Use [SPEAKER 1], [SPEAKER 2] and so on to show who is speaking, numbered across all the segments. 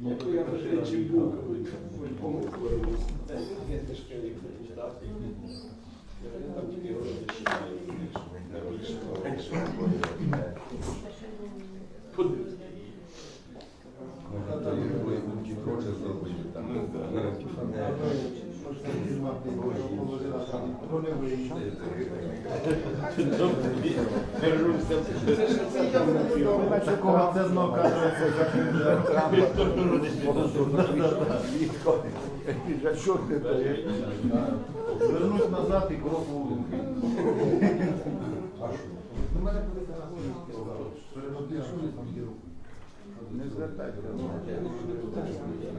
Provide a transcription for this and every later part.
[SPEAKER 1] Ну, то я вже чи був, помилку вернувся. Та й він є тяжкий рік, так? Я там тільки
[SPEAKER 2] Що ти Звернусь назад і кроку в руки. Не звертайте перший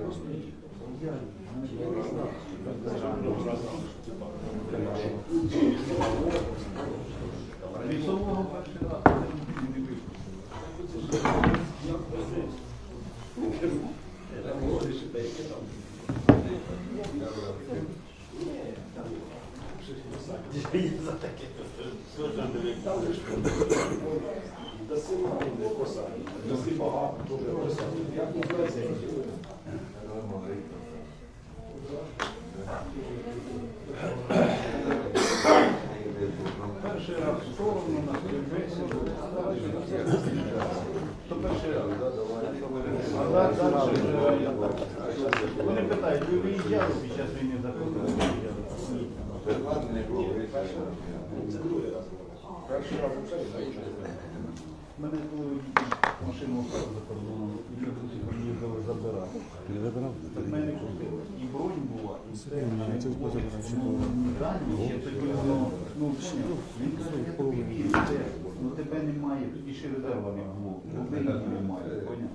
[SPEAKER 2] раз не вийшло.
[SPEAKER 1] Там гроші деякі там. За таке. Там же ж даси мало не посадять. Даси багато, дуже посадять. Як не працює?
[SPEAKER 2] Перший раз в сторону на співбесіду. То перший раз, да, А далі далі вже я так. Вони питають, ви виїжджали під час війни за кордон? Ні.
[SPEAKER 1] Це другий раз. Перший раз взагалі нічого не знаю.
[SPEAKER 2] Мене коли машину вкрали за кордоном, і люди приїхали забирати. Так мене купили. І бронь була, і все. Дані ще тоді воно, ну, поняв. Він каже, я тобі вірю, все. Ну тебе немає, тоді ще резерва не було. В Україні немає, поняв?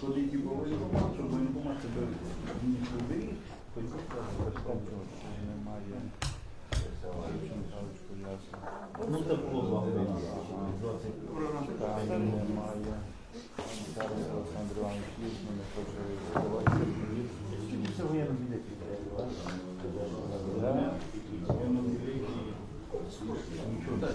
[SPEAKER 2] Коли ті воєнкомат, щоб воєнкомат тебе не уберіг, тоді немає. Ну це було багато. немає. Зараз Олександр Іванович Лісно не хоче задавати. Це воєнно білеті. Воєнно білеті. Нічого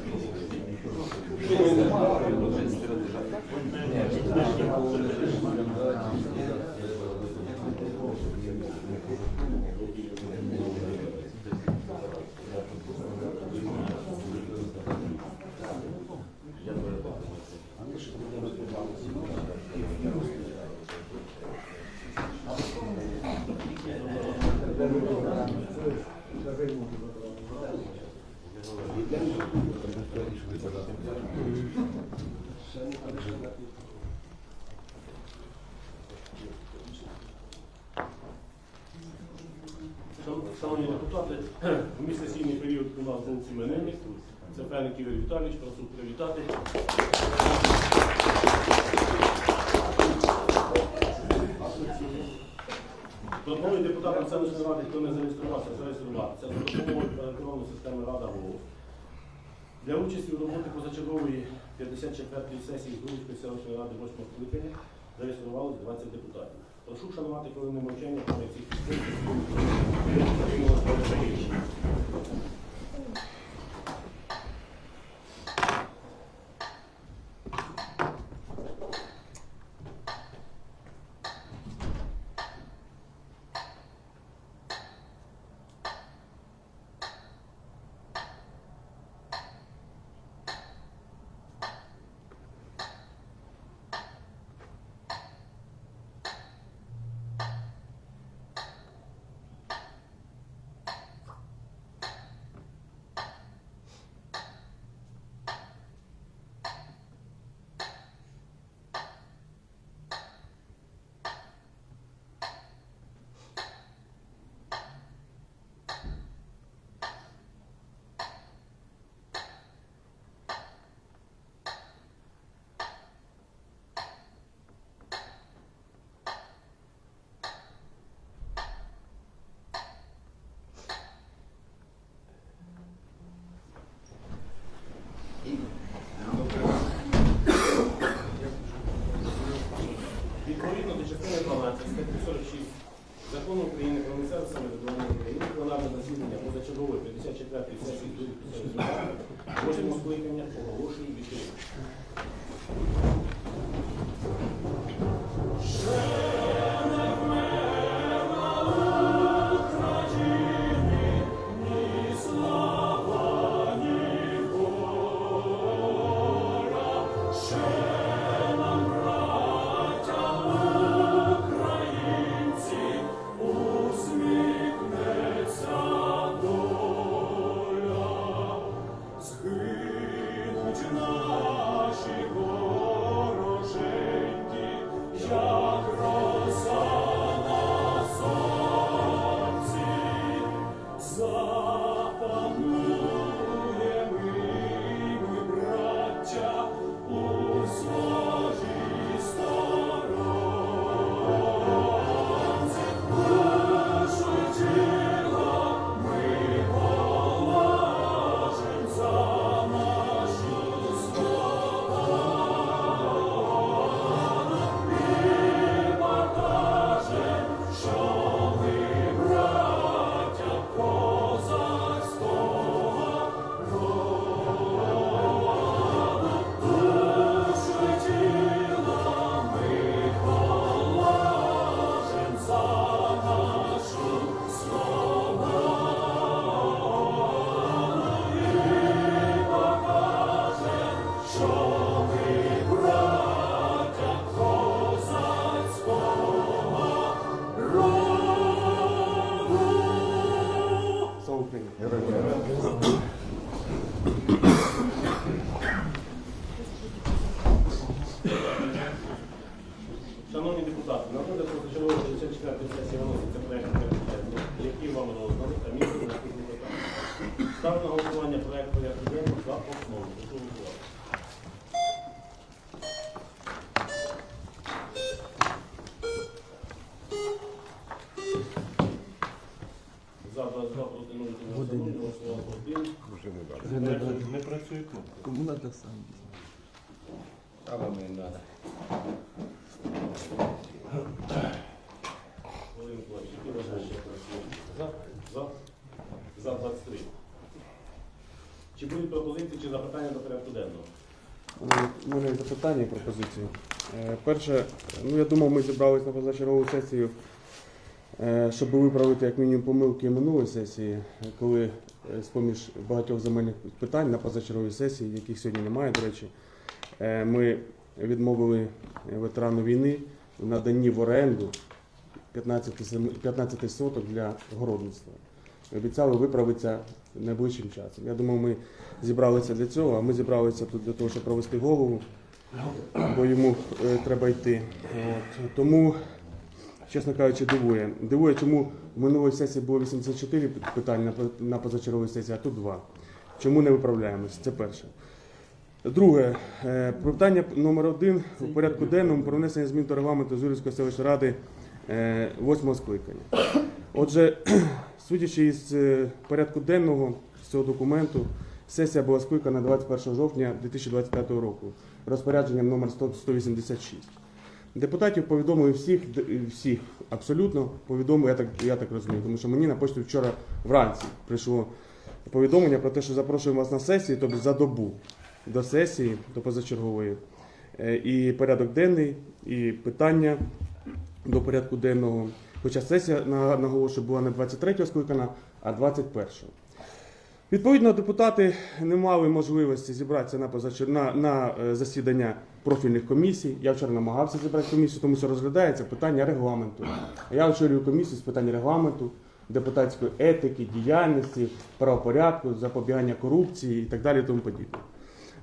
[SPEAKER 3] Шановні депутати, в міжсесійний період у нас день іменинник. Це Феник Ігор Віталійович, прошу привітати. Пропоную депутатам селищної ради, хто не зареєструвався, зареєструватися за допомогою електронної системи Рада голос. Для участі у роботі позачергової 54-ї сесії Зборівської селищної ради 8 скликання зареєструвалося 20 депутатів. Прошу шанувати хвилини мовчання про цих підписів. Відповідно до частини 12 статті 46 Закону України про місцеве самоврядування України пленарне засідання позачергової 54-ї сесії
[SPEAKER 4] Не працює кнопка.
[SPEAKER 5] Кому надо сам? А вам не надо.
[SPEAKER 3] Володимир Миколаївич? За? За? За 23. Чи будуть пропозиції чи запитання до порядку денного?
[SPEAKER 6] У мене є запитання і пропозиції. Е, Перше, ну я думав, ми зібрались на позачергову сесію, е, щоб виправити як мінімум помилки минулої сесії, коли з-поміж багатьох земельних питань на позачерговій сесії, яких сьогодні немає, до речі, е, ми відмовили ветерану війни в наданні в оренду 15, 15 соток для городництва. Обіцяли виправитися найближчим часом. Я думаю, ми зібралися для цього, а ми зібралися тут для того, щоб провести голову, бо йому е, треба йти. От. Тому, чесно кажучи, дивує. Дивує, чому в минулої сесії було 84 питання на по- позачерговій сесії, а тут два. Чому не виправляємось? Це перше. Друге, е, питання номер один у порядку денному про внесення змін до регламенту Зурівської селищної ради е, восьмого скликання. Отже, судячи із е, порядку денного з цього документу, сесія була скликана 21 жовтня 2025 року розпорядженням номер 186. Депутатів повідомили всіх, всіх абсолютно повідомили, я так, я так розумію, тому що мені на почту вчора вранці прийшло повідомлення про те, що запрошуємо вас на сесію, тобто за добу до сесії, до позачергової. Е, І порядок денний, і питання до порядку денного. Хоча сесія на- наголошую була не 23-го скликана, а 21-го. Відповідно, депутати не мали можливості зібратися на, на, на е, засідання профільних комісій. Я вчора намагався зібрати комісію, тому що розглядається питання регламенту. А Я очолюю комісію з питань регламенту, депутатської етики, діяльності, правопорядку, запобігання корупції і так далі. Тому подібне.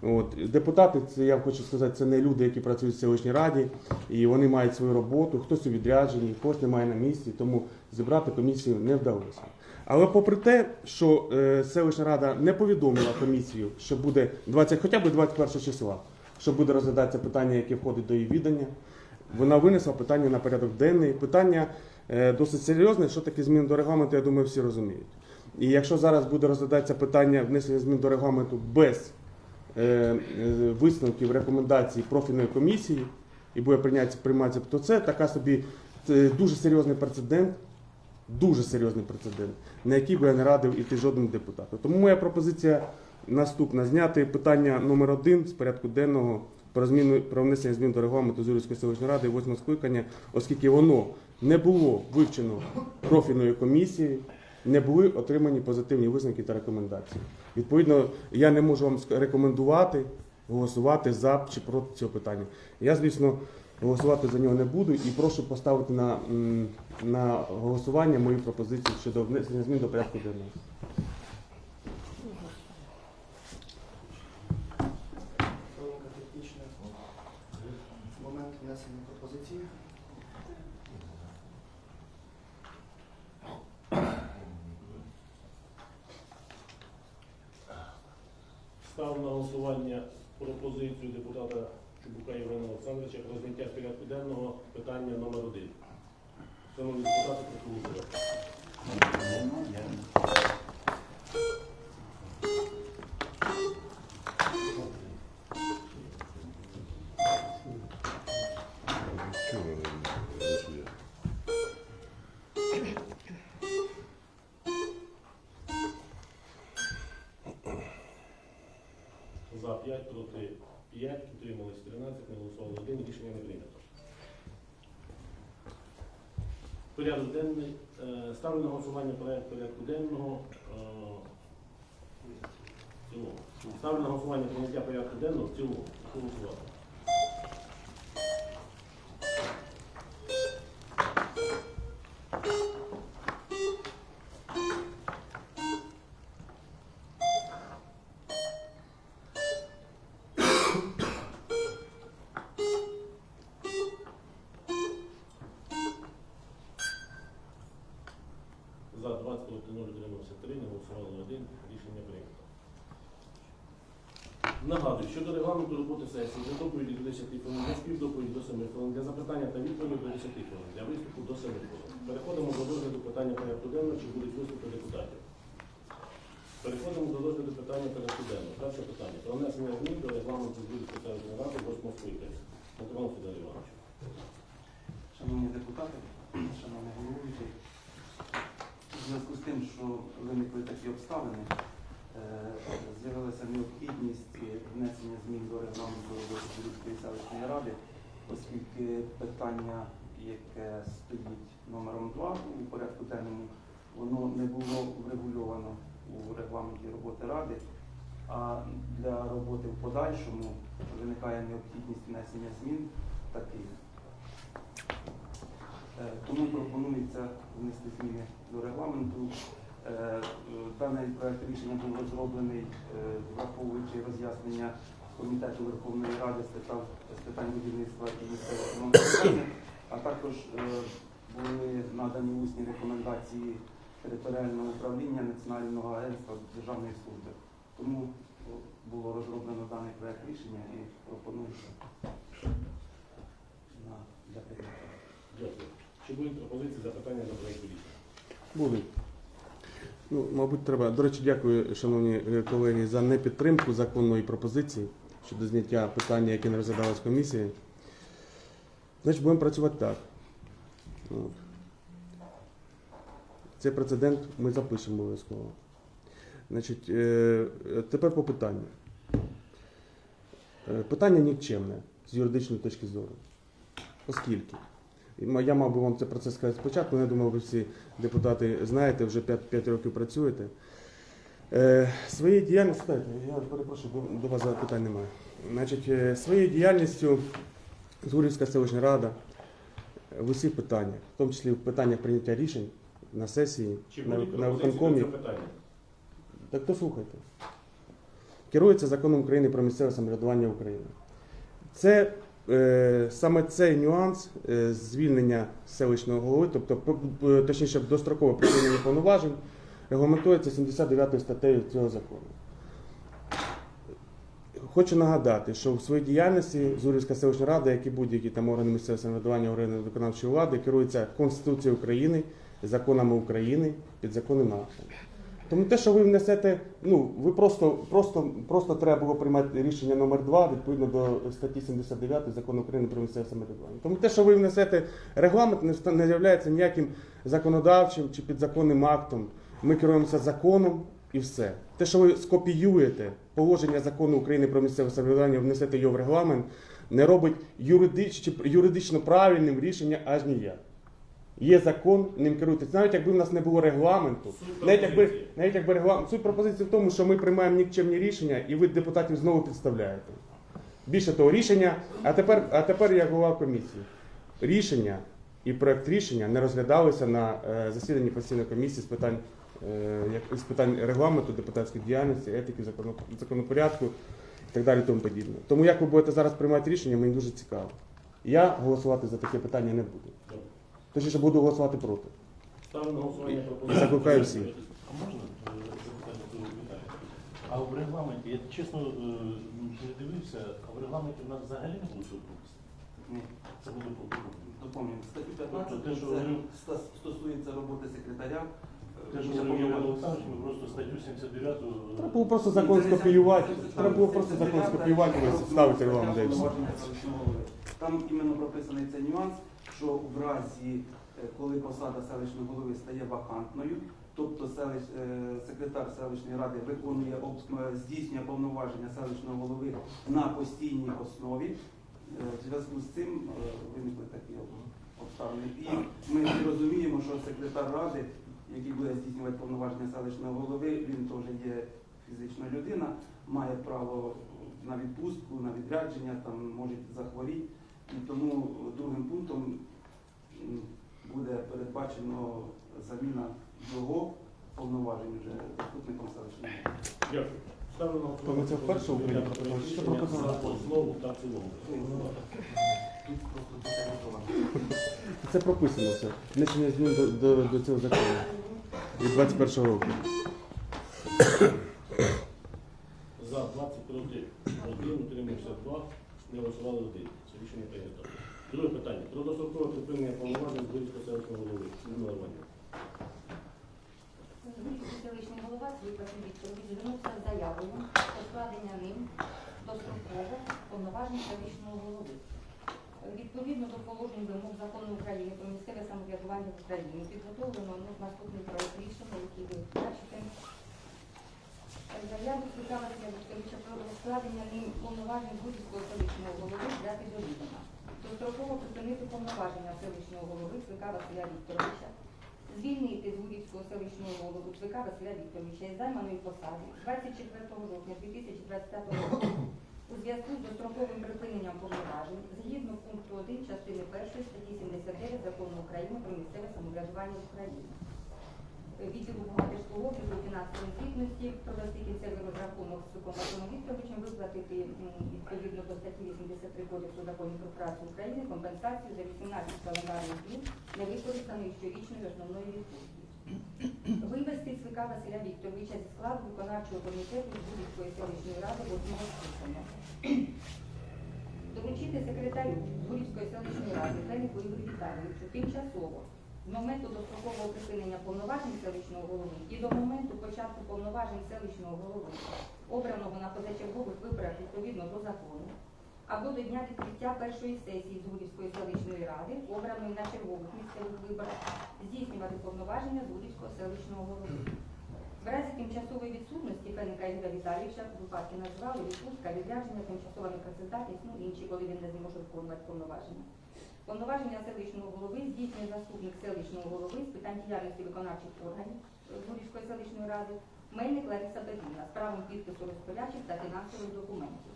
[SPEAKER 6] От депутати, це я хочу сказати, це не люди, які працюють в селищній раді, і вони мають свою роботу. Хтось у відрядженні, хтось немає на місці, тому зібрати комісію не вдалося. Але попри те, що е, селищна рада не повідомила комісію, що буде 20, хоча б 21 числа, що буде розглядатися питання, яке входить до її відання, вона винесла питання на порядок денний. Питання е, досить серйозне, що таке зміни до регламенту, я думаю, всі розуміють. І якщо зараз буде розглядатися питання внесення змін до регламенту без е, е, висновків, рекомендацій профільної комісії і буде прийняття прийматися, то це така собі е, дуже серйозний прецедент. Дуже серйозний прецедент, на який би я не радив іти жодному депутату. Тому моя пропозиція наступна: зняти питання номер один з порядку денного про зміну про внесення змін до регламенту Зурівської селищної ради восьмого скликання, оскільки воно не було вивчено профільною комісією, не були отримані позитивні висновки та рекомендації. Відповідно, я не можу вам рекомендувати голосувати за чи проти цього питання. Я, звісно, голосувати за нього не буду і прошу поставити на, на голосування мої пропозиції щодо внесення змін до порядку денного.
[SPEAKER 1] Внесення пропозиції.
[SPEAKER 3] Ставлю на голосування пропозицію депутата Чубука Євгена Олександровича про зняття з порядку денного питання номер один. Шановні депутати, прошу 5, утрималось 13, не голосували 1, рішення не прийнято. Порядок денний. Е, Ставлю на голосування проект порядку денного. е. Ставлю на голосування прийняття порядку денного в цілому. Голосувати. Сесії, для доповіді до 10 хвилин, для співдоповіді до 7 хвилин, для запитання та відповіді до 10 хвилин, для виступу до 7 хвилин. Переходимо до розгляду питання порядку денного, чи будуть виступи депутатів. Переходимо до розгляду питання порядку денного. Перше питання. Про внесення змін до регламенту Збірської селищної ради 8 скликання. Петро Федор Іванович.
[SPEAKER 7] Шановні депутати, шановний головуючий, у зв'язку з тим, що виникли такі обставини, з'явилася необхідність внесення змін до регламенту роботи Київської селищної ради, оскільки питання, яке стоїть номером 2 у порядку денному, воно не було врегульовано у регламенті роботи ради, а для роботи в подальшому виникає необхідність внесення змін таких. Е, Тому пропонується внести зміни до регламенту. Е, Даний проект рішення був розроблений, е, враховуючи роз'яснення Комітету Верховної Ради з питань, будівництва і місцевого самоврядування, а також е, були надані усні рекомендації територіального управління Національного агентства державної служби. Тому було розроблено даний проект рішення і пропонується для прийняття.
[SPEAKER 3] Дякую. Чи будуть пропозиції запитання до проєкту рішення?
[SPEAKER 6] Будуть. Ну, мабуть, треба. До речі, дякую, шановні е, колеги, за непідтримку законної пропозиції щодо зняття питання, яке не розглядалось в комісії. Значить, будемо працювати так. От. Цей прецедент ми запишемо обов'язково. Значить, е, тепер по питанню. Е, Питання нікчемне з юридичної точки зору. Оскільки. Я мав би вам це про це сказати спочатку, але я думаю, ви всі депутати знаєте, вже 5, 5 років працюєте. Е, своєю діяльністю, я перепрошую, до, до вас питань немає. Значить, е, своєю діяльністю Згурівська селищна рада е, в усіх питаннях, в тому числі в питаннях прийняття рішень на сесії,
[SPEAKER 3] Чи
[SPEAKER 6] на, на виконкомі. Так то слухайте. Керується законом України про місцеве самоврядування України. Це саме цей нюанс е, звільнення селищного голови, тобто п- точніше дострокове припинення повноважень, регламентується 79 статтею цього закону. Хочу нагадати, що в своїй діяльності Зурівська селищна рада, як і будь-які там органи місцевого самоврядування, органи виконавчої влади, керується Конституцією України, законами України, підзаконним актом. Тому те, що ви внесете, ну ви просто, просто, просто треба було приймати рішення номер 2 відповідно до статті 79 закону України про місцеве самоврядування. Тому те, що ви внесете регламент, не не є ніяким законодавчим чи підзаконним актом. Ми керуємося законом і все. Те, що ви скопіюєте положення закону України про місцеве самоврядування, внесете його в регламент, не робить юридично правильним рішення аж ніяк. Є закон, ним керуйтесь. Навіть якби в нас не було регламенту,
[SPEAKER 3] Суть
[SPEAKER 6] навіть якби, навіть якби регламент. Суть пропозиції в тому, що ми приймаємо нікчемні рішення, і ви депутатів знову підставляєте. Більше того, рішення, а тепер, а тепер я голова комісії. Рішення і проект рішення не розглядалися на е, засіданні постійної комісії з питань, е, з питань регламенту, депутатської діяльності, етики, законопорядку і так далі. Тому подібне. Тому як ви будете зараз приймати рішення, мені дуже цікаво. Я голосувати за таке питання не буду. Точніше, буду голосувати проти.
[SPEAKER 3] Ставлю на голосування пропозицію.
[SPEAKER 6] Закликаю всіх.
[SPEAKER 4] А можна е, запитання до Віталія? А в регламенті, я чесно е, не дивився, а в регламенті в нас взагалі не буде.
[SPEAKER 7] Ні,
[SPEAKER 4] Це буде по-
[SPEAKER 7] доповнюємо. Статтю 15
[SPEAKER 4] Тобто те, що
[SPEAKER 7] це
[SPEAKER 4] говорив-
[SPEAKER 7] ста- стосується роботи секретаря.
[SPEAKER 4] Те, що говорив Юрій ми просто статтю 79
[SPEAKER 6] Треба було просто закон скопіювати. Треба було просто закон скопіювати і ставити регламент. де і все.
[SPEAKER 7] Там іменно прописаний цей нюанс, що в разі, е, коли посада селищного голови стає вакантною, тобто селищ, е, секретар селищної ради виконує е, здійснює повноваження селищного голови на постійній основі. В зв'язку з цим виникли такі обставини. І ми розуміємо, що секретар ради, який буде здійснювати повноваження селищного голови, він теж є фізична людина, має право на відпустку, на відрядження, там може захворіти. І тому другим пунктом буде передбачено заміна його повноважень вже заступником голови.
[SPEAKER 3] Дякую. Ставлю на голосування.
[SPEAKER 6] це вперше в Україні
[SPEAKER 3] пропозицію?
[SPEAKER 6] Що
[SPEAKER 3] рішення за основу та в цілому.
[SPEAKER 7] Тут просто деталізовано.
[SPEAKER 6] Це прописано все. Внесення змін до, до, до цього закону від 21 року.
[SPEAKER 3] За 20 проти 1, утримався 2, не голосували 1. Це рішення прийнято. Друге питання. Про дострокове припинення повноважень Зборівського селищного голови. Романівна.
[SPEAKER 8] Селищний голова Світлана Вікторович звернувся з заявою про складення ним достроково повноважень селищного голови. Відповідно до положень вимог закону України про місцеве самоврядування в Україні підготовлено наступний проект рішення, який ви бачите. Заяву Світлана Вікторовича про складення ним повноважень будь-якого селищного голови до відома. Достроково припинити повноваження селищного голови Свика Василя Вікторовича звільнити з Гурівського селищного голову Цвика Василя Вікторовича із займаної посади 24 жовтня 2025 року у зв'язку з достроковим припиненням повноважень згідно пункту 1 частини 1 статті 79 Закону України про місцеве самоврядування в Україні. Відділу бухгалтерського обліку фінансової звітності провести кінцевий розрахунок з Василем Вікторовичем, виплатити відповідно до статті 83 Кодексу законів про працю України компенсацію за 18 календарних днів невикористаної щорічної основної відпустки. Вивести ЦВК Василя Вікторовича зі складу виконавчого комітету Будівської селищної ради восьмого скликання. Доручити секретарю Бурівської селищної ради Феліку Ігорю Віталійовичу тимчасово з моменту дострокового припинення повноважень селищного голови і до моменту початку повноважень селищного голови, обраного на позачергових виборах відповідно до закону, або до дня відкриття першої сесії Згурівської селищної ради, обраної на чергових місцевих виборах, здійснювати повноваження Згурівського селищного голови. В разі тимчасової відсутності Феника Ігоря Віталійовича випадки назвали відпустка, відрядження, тимчасова непрацездатність, ну інші, коли він не зможе виконувати повноваження. Повноваження селищного голови здійснює заступник селищного голови з питань діяльності виконавчих органів Згурівської селищної ради Мельник Лариса Петрівна з правом підпису розпорядчих та фінансових документів.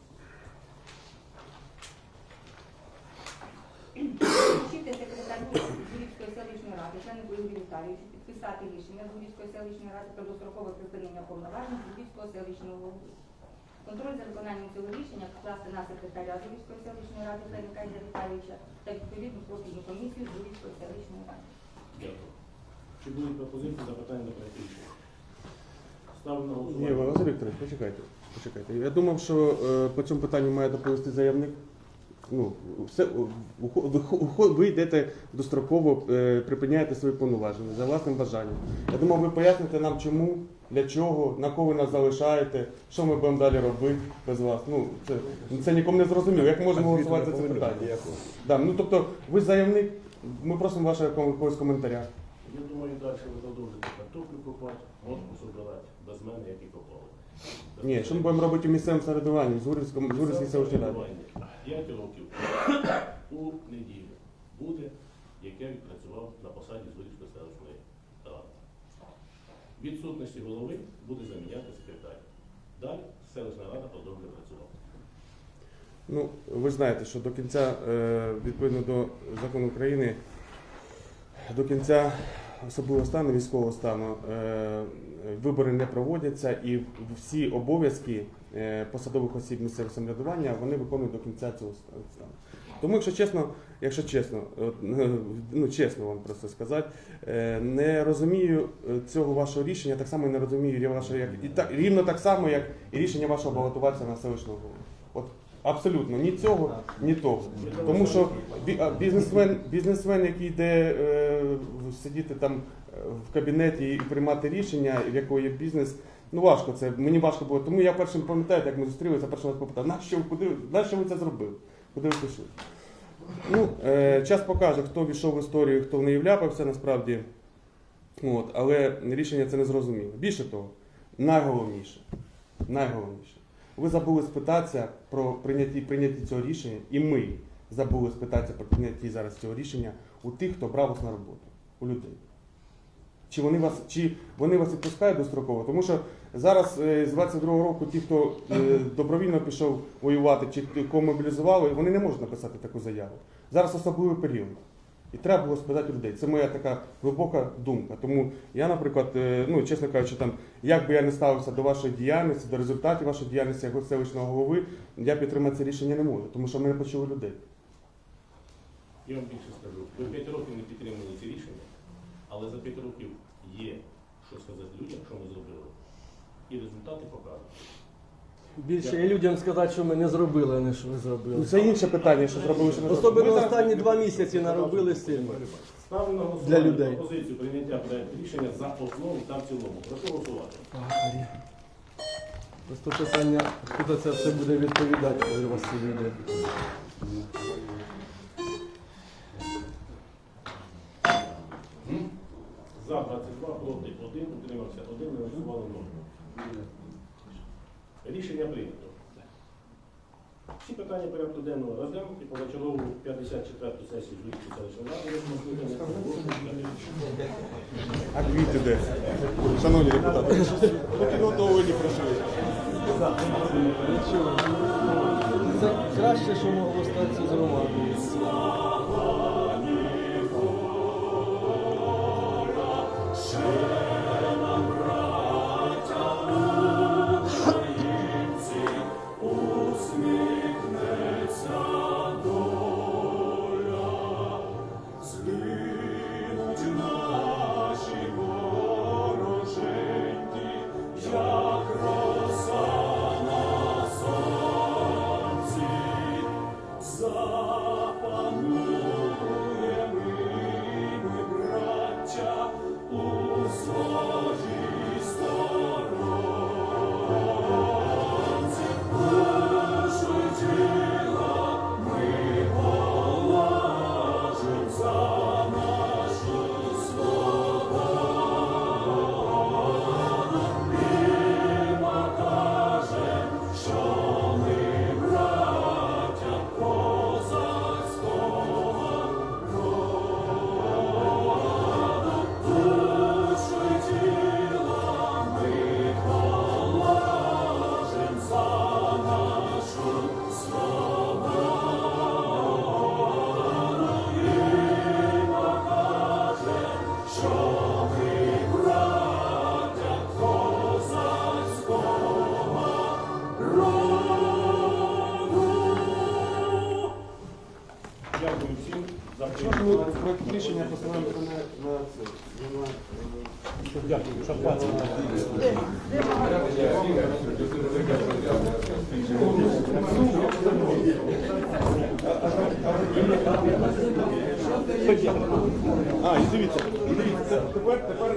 [SPEAKER 8] Вручити секретарю Зурівської селищної ради, Фенику Ігорю Віталійовичу, підписати рішення Зурівської селищної ради про дострокове припинення повноважень Зурівського селищного голови. Контроль за виконанням цього рішення покласти на секретаря Зурівської селищної ради Феника Ігоря Віталійовича та відповідну профільну комісію Зурівської селищної ради.
[SPEAKER 3] Дякую. Чи будуть пропозиції запитання до проекту рішення? Ставлю на
[SPEAKER 6] Ні,
[SPEAKER 3] голосування.
[SPEAKER 6] Василь Вікторович, почекайте. почекайте. Я думав, що е, по цьому питанню має доповісти заявник. Ну, все, ухо- вихо- ухо- ви йдете достроково, е, припиняєте свої повноваження за власним бажанням. Я думав, ви поясните нам, чому, для чого, на кого ви нас залишаєте, що ми будемо далі робити без вас. Ну, це, це нікому не зрозуміло. Як можемо голосувати за це питання? Да, ну, тобто, ви заявник, ми просимо вашого якогось коментаря.
[SPEAKER 3] Я думаю, далі ви продовжите картоплю копати, отпуск обирати, без мене, як і копали.
[SPEAKER 6] Ні, що ми будемо робити в місцевому Зурівському, в Зурівській селищній раді?
[SPEAKER 3] 5 років у неділю буде, яке відпрацював на посаді ради. Відсутності голови буде заміняти секретар. Далі селищна рада продовжує працювати.
[SPEAKER 6] Ну, ви знаєте, що до кінця, е, відповідно до закону України, до кінця особливого стану, військового стану, е, вибори не проводяться і всі обов'язки е, посадових осіб місцевого самоврядування вони виконують до кінця цього стану. Тому, якщо чесно, якщо чесно, ну чесно вам просто сказати, е, не розумію е, цього вашого рішення, так само не розумію вашого, як і так рівно так само, як і рішення вашого балотуватися на селищного голову. От абсолютно ні цього, ні того. Тому що бізнесмен, бізнесмен, який йде е, сидіти там е, в кабінеті і приймати рішення, в якого є бізнес. Ну важко це. Мені важко було. Тому я першим пам'ятаю, як ми зустрілися, перший раз попитав, нащо куди нащо ви це зробили? Пішли? Ну, е, час покаже, хто війшов в історію, хто в неї вляпався насправді. От, але рішення це не зрозуміло. Більше того, найголовніше, найголовніше. Ви забули спитатися про прийняті, прийняті цього рішення, і ми забули спитатися про прийняті зараз цього рішення у тих, хто брав вас на роботу, у людей. Чи вони вас, чи вони вас відпускають достроково? Тому що зараз е, з 22-го року ті, хто е, добровільно пішов воювати, чи кого мобілізували, вони не можуть написати таку заяву. Зараз особливий період. І треба було спитати людей. Це моя така глибока думка. Тому я, наприклад, е, ну чесно кажучи, там як би я не ставився до вашої діяльності, до результатів вашої діяльності як селищного голови, я підтримати це рішення не можу, тому що ми не почули людей.
[SPEAKER 3] Я вам більше скажу. Ви 5 років не підтримали ці рішення, але за 5 років є що сказати людям, що ми зробили. І результати покажуть. Більше і людям сказати, що ми не зробили, а не що ви зробили.
[SPEAKER 6] Ну, Це інше питання, що зробили, що не зробили.
[SPEAKER 3] Особливо останні два місяці наробили сильно.
[SPEAKER 9] Ставлю на голосування
[SPEAKER 3] Для людей.
[SPEAKER 9] пропозицію прийняття проекту рішення за основу та в цілому. Прошу голосувати.
[SPEAKER 3] Просто питання, хто за це все буде відповідати, Ігор Васильович.
[SPEAKER 9] За 22, проти 1, утримався 1, не голосували 0. Рішення прийнято. Всі питання порядку денного розглянуті позачергову 54 ту сесію.
[SPEAKER 6] А квіти де? Шановні депутати, ви щось ви підготовлені.
[SPEAKER 3] Це краще, що могло статися з Романом.
[SPEAKER 6] Проект рішення посилаємо на, це? Е,
[SPEAKER 10] Дякую, шампанське.
[SPEAKER 6] А, і дивіться, тепер, тепер,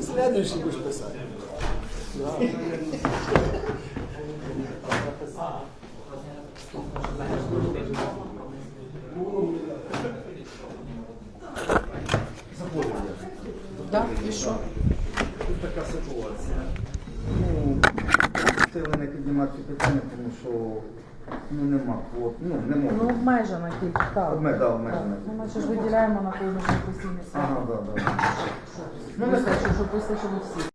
[SPEAKER 3] Следующий будеш писати.
[SPEAKER 2] така ситуація. Ну, хотіли не піднімати ці питання, тому що ну, нема ну не
[SPEAKER 11] Ну,
[SPEAKER 2] можна.
[SPEAKER 11] обмежена кількість, так.
[SPEAKER 2] Обме- да, обмежена
[SPEAKER 11] Так. Ну, ми ще ж виділяємо на кожну постійні
[SPEAKER 2] Ага,
[SPEAKER 11] свято.
[SPEAKER 2] да, да.
[SPEAKER 11] Ну, вистачить, щоб вистачило всі.